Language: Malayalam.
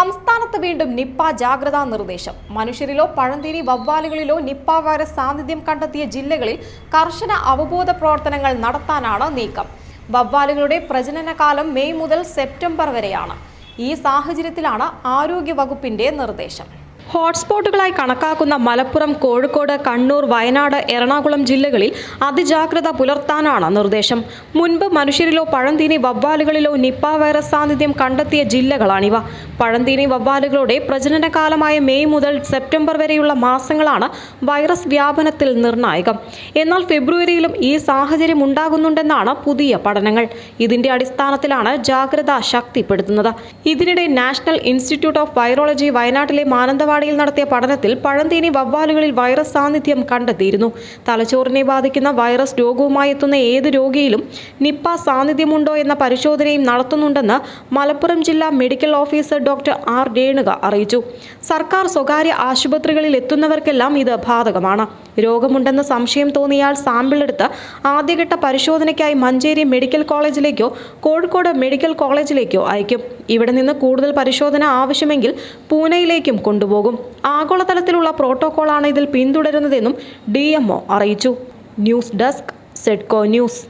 സംസ്ഥാനത്ത് വീണ്ടും നിപ്പ ജാഗ്രതാ നിർദ്ദേശം. മനുഷ്യരിലോ പഴന്തേരി വവ്വാലുകളിലോ നിപ്പ വൈറസ് സാന്നിധ്യം കണ്ടെത്തിയ ജില്ലകളിൽ കർശന അവബോധ പ്രവർത്തനങ്ങൾ നടത്താനാണ് നീക്കം. വവ്വാലുകളുടെ പ്രജനനകാലം മെയ് മുതൽ സെപ്റ്റംബർ വരെയാണ്. ഈ സാഹചര്യത്തിലാണ് ആരോഗ്യ വകുപ്പിന്റെ നിർദ്ദേശം. ഹോട്ട്സ്പോട്ടുകളായി കണക്കാക്കുന്ന മലപ്പുറം കോഴിക്കോട് കണ്ണൂർ വയനാട് എറണാകുളം ജില്ലകളിൽ അതിജാഗ്രത പുലർത്താനാണ് നിർദ്ദേശം. മുൻപ് മനുഷ്യരിലോ പഴന്തീനി വവ്വാലുകളിലോ നിപ്പ വൈറസ് സാന്നിധ്യം കണ്ടെത്തിയ ജില്ലകളാണിവ. പഴന്തീനി വവ്വാലുകളുടെ പ്രജനനകാലമായ മെയ് മുതൽ സെപ്റ്റംബർ വരെയുള്ള മാസങ്ങളാണ് വൈറസ് വ്യാപനത്തിൽ നിർണായകം. എന്നാൽ ഫെബ്രുവരിയിലും ഈ സാഹചര്യം ഉണ്ടാകുന്നുണ്ടെന്നാണ് പുതിയ പഠനങ്ങൾ. ഇതിന്റെ അടിസ്ഥാനത്തിലാണ് ജാഗ്രത ശക്തിപ്പെടുത്തുന്നത്. ഇതിനിടെ നാഷണൽ ഇൻസ്റ്റിറ്റ്യൂട്ട് ഓഫ് വൈറോളജി വയനാട്ടിലെ മാനന്തവാടിയിൽ നടത്തിയ പഠനത്തിൽ പഴന്തേനി വവ്വാലുകളിൽ വൈറസ് സാന്നിധ്യം കണ്ടെത്തിയിരുന്നു. തലച്ചോറിനെ ബാധിക്കുന്ന വൈറസ് രോഗവുമായി എത്തുന്ന ഏത് രോഗിയിലും നിപ്പ സാന്നിധ്യമുണ്ടോ എന്ന പരിശോധനയും നടത്തുന്നുണ്ടെന്ന് മലപ്പുറം ജില്ലാ medical officer doctor R Renuka അറിയിച്ചു. സർക്കാർ സ്വകാര്യ ആശുപത്രികളിൽ എത്തുന്നവർക്കെല്ലാം ഇത് ബാധകമാണ്. രോഗമുണ്ടെന്ന് സംശയം തോന്നിയാൽ സാമ്പിൾ എടുത്ത് ആദ്യഘട്ട പരിശോധനയ്ക്കായി മഞ്ചേരി മെഡിക്കൽ കോളേജിലേക്കോ കോഴിക്കോട് മെഡിക്കൽ കോളേജിലേക്കോ അയക്കും. ഇവിടെ നിന്ന് കൂടുതൽ പരിശോധന ആവശ്യമെങ്കിൽ പൂനെയിലേക്കും കൊണ്ടുപോകും. ആഗോളതലത്തിലുള്ള പ്രോട്ടോകോളാണ് ഇതിൽ പിന്തുടരുന്നതെന്നും ഡി അറിയിച്ചു. News desk Sedco news.